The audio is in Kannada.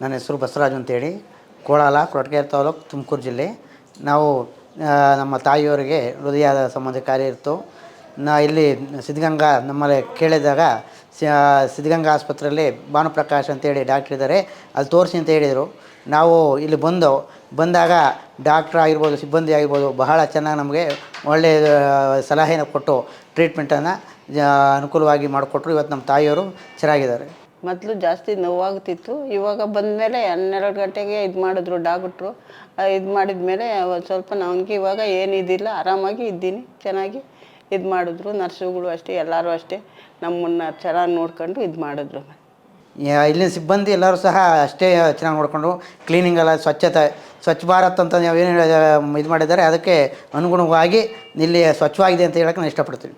ನನ್ನ ಹೆಸರು ಬಸವರಾಜು ಅಂತೇಳಿ. ಕೋಳಾಲ ಕೊರಟಗೆರೆ ತಾಲೂಕು ತುಮಕೂರು ಜಿಲ್ಲೆ. ನಾವು ನಮ್ಮ ತಾಯಿಯವರಿಗೆ ಹೃದಯದ ಸಂಬಂಧ ಕಾರ್ಯ ಇತ್ತು. ನಾ, ಇಲ್ಲಿ ಸಿದ್ಧಗಂಗಾ ನಮ್ಮಲ್ಲಿ ಕೇಳಿದಾಗ ಸಿದ್ಧಗಂಗಾ ಆಸ್ಪತ್ರೆಯಲ್ಲಿ ಭಾನುಪ್ರಕಾಶ್ ಅಂತೇಳಿ ಡಾಕ್ಟ್ರ್ ಇದ್ದಾರೆ. ಅಲ್ಲಿ ತೋರಿಸಿ ಅಂತ ಹೇಳಿದರು. ನಾವು ಇಲ್ಲಿ ಬಂದು, ಬಂದಾಗ ಡಾಕ್ಟ್ರ್ ಆಗಿರ್ಬೋದು, ಸಿಬ್ಬಂದಿ ಆಗಿರ್ಬೋದು, ಬಹಳ ಚೆನ್ನಾಗಿ ನಮಗೆ ಒಳ್ಳೆಯ ಸಲಹೆನ ಕೊಟ್ಟು, ಟ್ರೀಟ್ಮೆಂಟನ್ನು ಅನುಕೂಲವಾಗಿ ಮಾಡಿಕೊಟ್ರು. ಇವತ್ತು ನಮ್ಮ ತಾಯಿಯವರು ಚೆನ್ನಾಗಿದ್ದಾರೆ. ಮೊದಲು ಜಾಸ್ತಿ ನೋವಾಗ್ತಿತ್ತು. ಇವಾಗ ಬಂದಮೇಲೆ ಹನ್ನೆರಡು ಗಂಟೆಗೆ ಇದು ಮಾಡಿದ್ರು ಡಾಕ್ಟ್ರು. ಇದು ಮಾಡಿದ ಮೇಲೆ ಒಂದು ಸ್ವಲ್ಪ ನನಗೆ ಇವಾಗ ಏನಿದಿಲ್ಲ ಆರಾಮಾಗಿ ಇದ್ದೀನಿ, ಚೆನ್ನಾಗಿ ಇದು ಮಾಡಿದ್ರು. ನರ್ಸುಗಳು ಅಷ್ಟೇ, ಎಲ್ಲರೂ ಅಷ್ಟೇ. ನಮ್ಮನ್ನು ಚೆನ್ನಾಗಿ ನೋಡ್ಕೊಂಡು ಇದು ಮಾಡಿದ್ರು. ಇಲ್ಲಿನ ಸಿಬ್ಬಂದಿ ಎಲ್ಲರೂ ಸಹ ಅಷ್ಟೇ ಚೆನ್ನಾಗಿ ನೋಡಿಕೊಂಡು ಕ್ಲೀನಿಂಗ್ ಎಲ್ಲ ಸ್ವಚ್ಛತೆ, ಸ್ವಚ್ಛ ಭಾರತ್ ಅಂತ ಏನು ಇದು ಮಾಡಿದ್ದಾರೆ, ಅದಕ್ಕೆ ಅನುಗುಣವಾಗಿ ಇಲ್ಲಿ ಸ್ವಚ್ಛವಾಗಿದೆ ಅಂತ ಹೇಳಕ್ಕೆ ನಾನು ಇಷ್ಟಪಡ್ತೀನಿ.